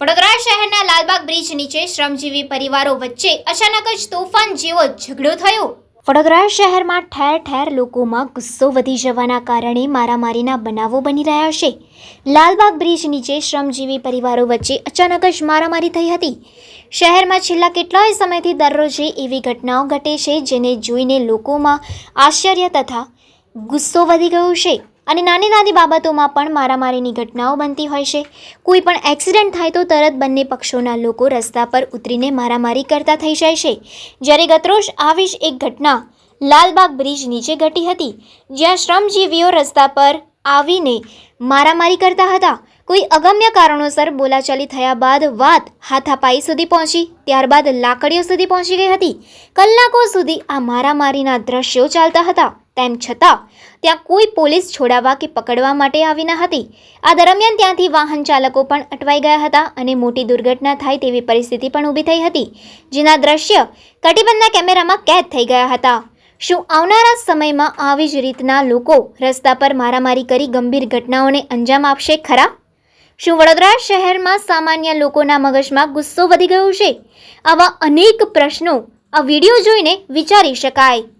વડોદરા શહેરના લાલબાગ બ્રિજ નીચે શ્રમજીવી પરિવારો વચ્ચે અચાનક જ તોફાન જેવો ઝઘડો થયો. વડોદરા શહેરમાં ઠેર ઠેર લોકોમાં ગુસ્સો વધી જવાના કારણે મારામારીના બનાવો બની રહ્યા છે. લાલબાગ બ્રિજ નીચે શ્રમજીવી પરિવારો વચ્ચે અચાનક જ મારામારી થઈ હતી. શહેરમાં છેલ્લા કેટલાય સમયથી દરરોજે એવી ઘટનાઓ ઘટે છે જેને જોઈને લોકોમાં આશ્ચર્ય તથા ગુસ્સો વધી ગયો છે. અને નાની નાની બાબતોમાં પણ મારામારીની ઘટનાઓ બનતી હોય છે. કોઈ પણ એક્સિડન્ટ થાય તો તરત બંને પક્ષોના લોકો રસ્તા પર ઉતરીને મારામારી કરતા થઈ જાય છે. જ્યારે ગતરોજ આવી જ એક ઘટના લાલબાગ બ્રિજ નીચે ઘટી હતી, જ્યાં શ્રમજીવીઓ રસ્તા પર આવીને મારામારી કરતા હતા. કોઈ અગમ્ય કારણોસર બોલાચાલી થયા બાદ વાત હાથાપાઈ સુધી પહોંચી. ત્યારબાદ લાકડીઓ સુધી પહોંચી ગઈ હતી. કલાકો સુધી આ મારામારીના દ્રશ્યો ચાલતા હતા. તેમ છતાં, ત્યાં કોઈ પોલીસ છોડાવવા કે પકડવા માટે આવી ન હતી. આ દરમિયાન ત્યાંથી વાહન ચાલકો પણ અટવાઈ ગયા હતા અને મોટી દુર્ઘટના થાય તેવી પરિસ્થિતિ પણ ઊભી થઈ હતી, જેના દ્રશ્ય કટિબંધના કેમેરામાં કેદ થઈ ગયા હતા. શું આવનારા સમયમાં આવી જ રીતના લોકો રસ્તા પર મારામારી કરી ગંભીર ઘટનાઓને અંજામ આપશે ખરા? શું વડોદરા શહેરમાં સામાન્ય લોકોના મગજમાં ગુસ્સો વધી ગયો છે? આવા અનેક પ્રશ્નો આ વીડિયો જોઈને વિચારી શકાય.